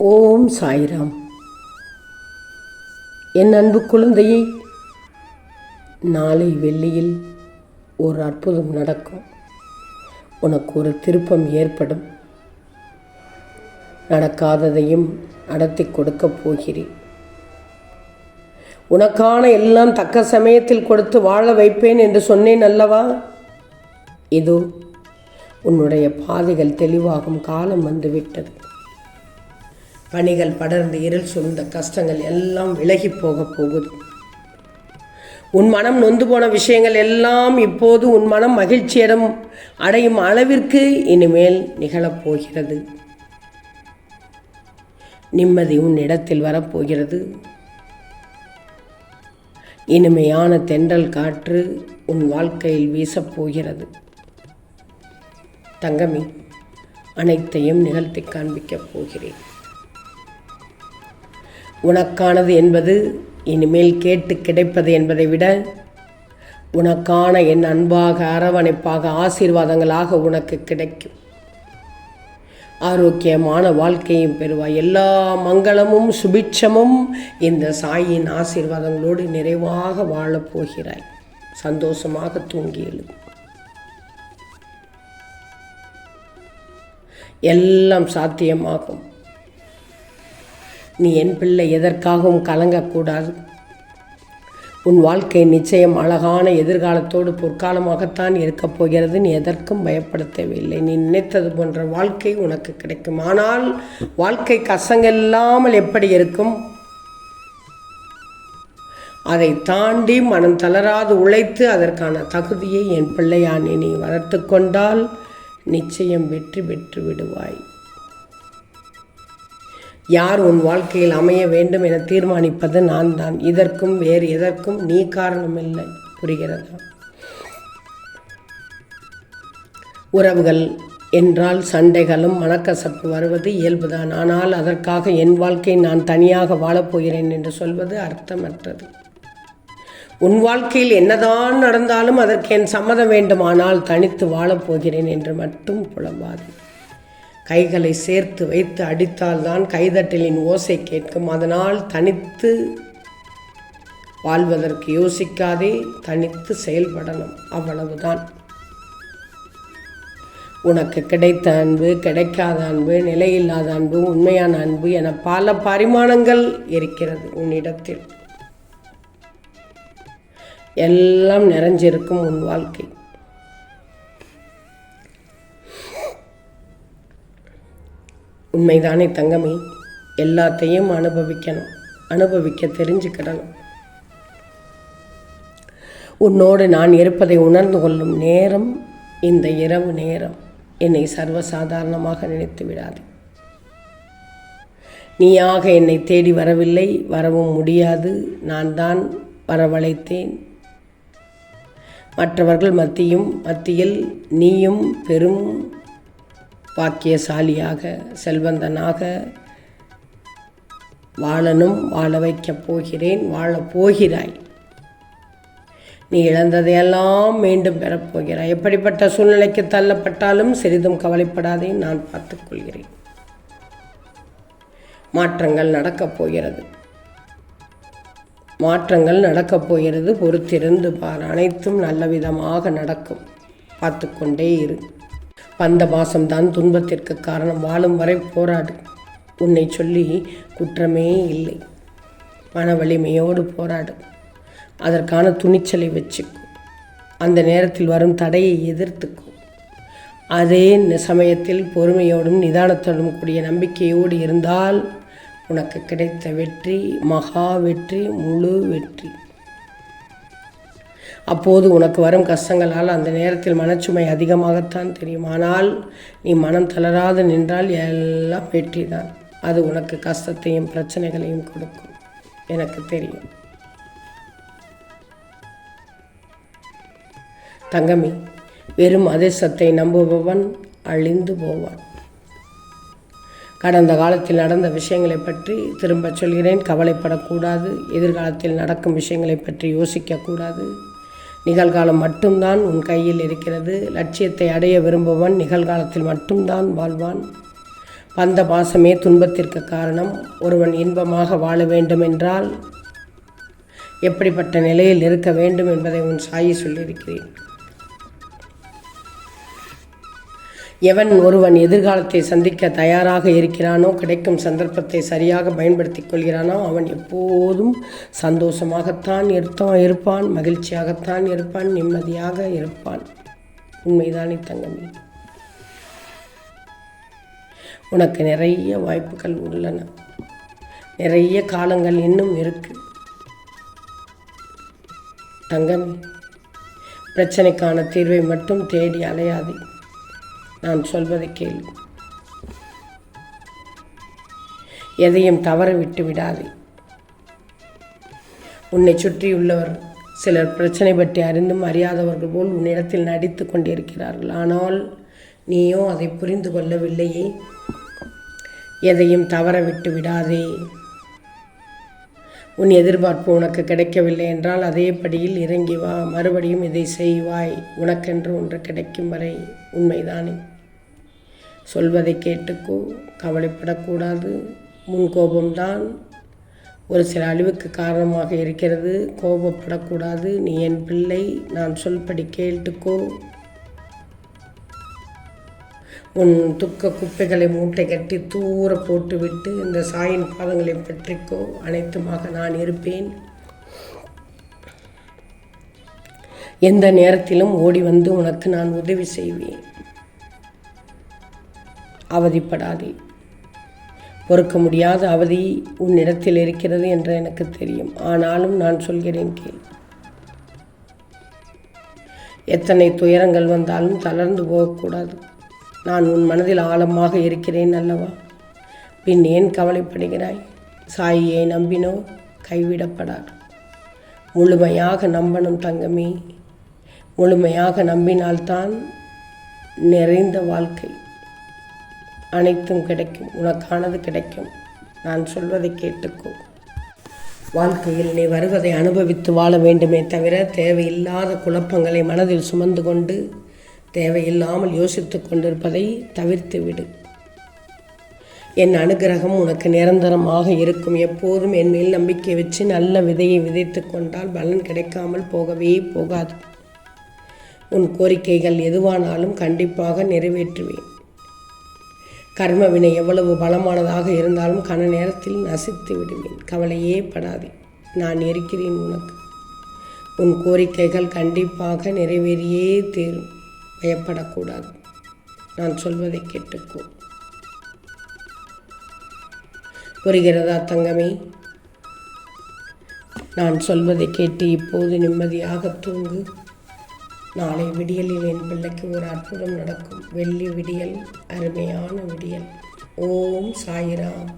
ஓம் சாய்ராம். என் அன்பு குழந்தையை நாளை வெள்ளியில் ஒரு அற்புதம் நடக்கும். உனக்கு ஒரு திருப்பம் ஏற்படும். நடக்காததையும் நடத்தி கொடுக்கப் போகிறேன். உனக்கான எல்லாம் தக்க சமயத்தில் கொடுத்து வாழ வைப்பேன் என்று சொன்னேன் அல்லவா? இதோ உன்னுடைய பாதைகள் தெளிவாகும் காலம் வந்துவிட்டது. பணிகள் படர்ந்து இருள் சூழ்ந்த கஷ்டங்கள் எல்லாம் விலகி போகப் போகுது. உன் மனம் நொந்து போன விஷயங்கள் எல்லாம் இப்போது உன் மனம் மகிழ்ச்சியிடம் அடையும் அளவிற்கு இனிமேல் நிகழப்போகிறது நிம்மதி உன் இடத்தில் வரப்போகிறது இனிமையான தென்றல் காற்று உன் வாழ்க்கையில் வீசப்போகிறது தங்கமி அனைத்தையும் நிகழ்த்தி காண்பிக்கப் போகிறேன். உனக்கானது என்பது இனிமேல் கேட்டு கிடைப்பது என்பதை விட உனக்கான என் அன்பாக அரவணைப்பாக ஆசீர்வாதங்களாக உனக்கு கிடைக்கும். ஆரோக்கியமான வாழ்க்கையும் பெறுவாய். எல்லா மங்களமும் சுபிட்சமும் இந்த சாயின் ஆசீர்வாதங்களோடு நிறைவாக வாழப் போகிறாய். சந்தோஷமாக தூங்கி எழு. எல்லாம் சாத்தியமாகும். நீ என் பிள்ளை எதற்காகவும் கலங்கக்கூடாது. உன் வாழ்க்கை நிச்சயம் அழகான எதிர்காலத்தோடு பொற்காலமாகத்தான் இருக்கப் போகிறது. நீ எதற்கும் பயப்படுத்தவில்லை. நீ நினைத்தது போன்ற வாழ்க்கை உனக்கு கிடைக்கும். ஆனால் வாழ்க்கை கசங்கில்லாமல் எப்படி இருக்கும்? அதை தாண்டி மனம் தளராது உழைத்து அதற்கான தகுதியை என் பிள்ளையானே நீ வளர்த்து கொண்டால் நிச்சயம் வெற்றி பெற்று விடுவாய். யார் உன் வாழ்க்கையில் அமைய வேண்டும் என தீர்மானிப்பது நான் தான் இதற்கும் வேறு எதற்கும் நீ காரணமில்லை. புரிகிறதா? உறவுகள் என்றால் சண்டைகளும் மனக்கசப்பு வருவது இயல்புதான். ஆனால் அதற்காக என் வாழ்க்கை நான் தனியாக வாழப்போகிறேன் என்று சொல்வது அர்த்தமற்றது. உன் வாழ்க்கையில் என்னதான் நடந்தாலும் அதற்கு என் சம்மதம் வேண்டுமானால் தனித்து வாழப்போகிறேன் என்று மட்டும் புலம்பாது. கைகளை சேர்த்து வைத்து அடித்தால்தான் கைதட்டலின் ஓசை கேட்கும். அதனால் தனித்து வாழ்வதற்கு யோசிக்காதே தனித்து செயல்படணும். அவ்வளவுதான். உனக்கு கிடைத்த அன்பு கிடைக்காத அன்பு நிலையில்லாத அன்பு உண்மையான அன்பு என பல பரிமாணங்கள் இருக்கிறது உன்னிடத்தில். எல்லாம் நிறைஞ்சிருக்கும் உன் வாழ்க்கை. உண்மைதானே தங்கமே? எல்லாத்தையும் அனுபவிக்கணும். அனுபவிக்க தெரிஞ்சுக்கிடணும். உன்னோடு நான் இருப்பதை உணர்ந்து கொள்ளும் நேரம் இந்த இரவு நேரம். என்னை சர்வசாதாரணமாக நினைத்து விடாது. நீயாக என்னை தேடி வரவில்லை. வரவும் முடியாது. நான் தான் வரவழைத்தேன். மற்றவர்கள் மத்தியும் மத்தியில் நீயும் பெரும் பாக்கியசாலியாக செல்வந்தனாக வாழனும் வாழ வைக்கப் போகிறேன் வாழப் போகிறாய். நீ இழந்ததையெல்லாம் மீண்டும் பெறப்போகிறாய். எப்படிப்பட்ட சூழ்நிலைக்கு தள்ளப்பட்டாலும் சிறிதும் கவலைப்படாதே நான் பார்த்துக்கொள்கிறேன் மாற்றங்கள் நடக்கப் போகிறது. மாற்றங்கள் நடக்கப் போகிறது பொறுத்திருந்து பார். அனைத்தும் நல்ல விதமாக நடக்கும். பார்த்து கொண்டே இரு. வந்த மாசம்தான் துன்பத்திற்கு காரணம். வாழும் வரை போராடு. உன்னை சொல்லி குற்றமே இல்லை. மன வலிமையோடு போராடு. அதற்கான துணிச்சலை வச்சுக்கும் அந்த நேரத்தில் வரும் தடையை எதிர்த்துக்கும் அதே சமயத்தில் பொறுமையோடும் நிதானத்தோடும் கூடிய நம்பிக்கையோடு இருந்தால் உனக்கு கிடைத்த வெற்றி மகா வெற்றி முழு வெற்றி. அப்போது உனக்கு வரும் கஷ்டங்களால் அந்த நேரத்தில் மனச்சுமை அதிகமாகத்தான் தெரியும். ஆனால் நீ மனம் தளராது நின்றால் எல்லாம் வெற்றி தான் அது உனக்கு கஷ்டத்தையும் பிரச்சனைகளையும் கொடுக்கும். எனக்கு தெரியும். தங்கமி வெறும் அதிர்ஷ்டத்தை நம்புபவன் அழிந்து போவான். கடந்த காலத்தில் நடந்த விஷயங்களை பற்றி திரும்ப சொல்கிறேன். கவலைப்படக்கூடாது. எதிர்காலத்தில் நடக்கும் விஷயங்களை பற்றி யோசிக்கக்கூடாது. நிகழ்காலம் மட்டும்தான் உன் கையில் இருக்கிறது. லட்சியத்தை அடைய விரும்புவன் நிகழ்காலத்தில் மட்டும்தான் வாழ்வான். வந்த பாசமே துன்பத்திற்கு காரணம். ஒருவன் இன்பமாக வாழ வேண்டுமென்றால் எப்படிப்பட்ட நிலையில் இருக்க வேண்டும் என்பதை உன் சாயி சொல்லியிருக்கிறேன். எவன் ஒருவன் எதிர்காலத்தை சந்திக்க தயாராக இருக்கிறானோ கிடைக்கும் சந்தர்ப்பத்தை சரியாக பயன்படுத்திக் கொள்கிறானோ அவன் எப்போதும் சந்தோஷமாகத்தான் இருத்தான் இருப்பான் மகிழ்ச்சியாகத்தான் இருப்பான் நிம்மதியாக இருப்பான். உண்மைதானே தங்கமே? உனக்கு நிறைய வாய்ப்புகள் உள்ளன. நிறைய காலங்கள் இன்னும் இருக்கு. தங்கமே பிரச்சனைக்கான தீர்வை மட்டும் தேடி அலையாதே. நான் சொல்வதை கேள். எதையும் தவற விட்டு விடாதே. உன்னை சுற்றியுள்ளவர் சிலர் பிரச்சனை பற்றி அறிந்தும் அறியாதவர்கள் போல் உன்னிடத்தில் நடித்து கொண்டிருக்கிறார்கள். ஆனால் நீயோ அதை புரிந்து கொள்ளவில்லையே. எதையும் தவற விட்டு விடாதே. உன் எதிர்பார்ப்பு உனக்கு கிடைக்கவில்லை என்றால் அதே படியில் இறங்கி வா. மறுபடியும் இதை செய்வாய். உனக்கென்று ஒன்று கிடைக்கும் வரை உண்மைதானே. சொல்வதை கேட்டுக்கோ. கவலைப்படக்கூடாது. முன் கோபம்தான் ஒரு சில அழிவுக்கு காரணமாக இருக்கிறது. கோபப்படக்கூடாது. நீ என் பிள்ளை. நான் சொல்படி கேட்டுக்கோ. உன் துக்க குப்பைகளை மூட்டை கட்டி தூர போட்டுவிட்டு இந்த சாயின் பாதங்களை பற்றிக்கோ. அனைத்துமாக நான் இருப்பேன். எந்த நேரத்திலும் ஓடி வந்து உனக்கு நான் உதவி செய்வேன். அவதிப்படாதே. பொறுக்க முடியாத அவதி உன்னிடத்தில் இருக்கிறது என்று எனக்கு தெரியும். ஆனாலும் நான் சொல்கிறேன் கேள். எத்தனை துயரங்கள் வந்தாலும் தளர்ந்து போகக்கூடாது. நான் உன் மனதில் ஆழமாக இருக்கிறேன் அல்லவா? பின் ஏன் கவலைப்படுகிறாய்? சாயியை நம்பினோ? கைவிடப்படார் முழுமையாக நம்பணும் தங்கமே. முழுமையாக நம்பினால்தான் நிறைந்த வாழ்க்கை அனைத்தும் கிடைக்கும். உனக்கானது கிடைக்கும். நான் சொல்வதை கேட்டுக்கோ. வாழ்க்கையில் நீ வருவதை அனுபவித்து வாழ வேண்டுமே தவிர தேவையில்லாத குழப்பங்களை மனதில் சுமந்து கொண்டு தேவையில்லாமல் யோசித்து கொண்டிருப்பதை தவிர்த்து விடு. என் அனுகிரகம் உனக்கு நிரந்தரமாக இருக்கும். எப்போதும் என் மேல் நம்பிக்கை வச்சு நல்ல விதையை விதைத்து கொண்டால் பலன் கிடைக்காமல் போகவே போகாது. உன் கோரிக்கைகள் எதுவானாலும் கண்டிப்பாக நிறைவேற்றுவேன். கர்மவினை எவ்வளவு பலமானதாக இருந்தாலும் கன நேரத்தில் நசித்து விடுவேன். கவலையே படாதே. நான் இருக்கிறேன் உனக்கு. உன் கோரிக்கைகள் கண்டிப்பாக நிறைவேறியே தேரும். பயப்படக்கூடாது. நான் சொல்வதை கேட்டுக்கோ. புரிகிறதா தங்கமே? நான் சொல்வதை கேட்டு இப்போது நிம்மதியாக தூங்கு. நாளை விடியலில் என் பிள்ளைக்கு ஒரு அற்புதம் நடக்கும். வெள்ளி விடியல் அருமையான விடியல். ஓம் சாயிராம்.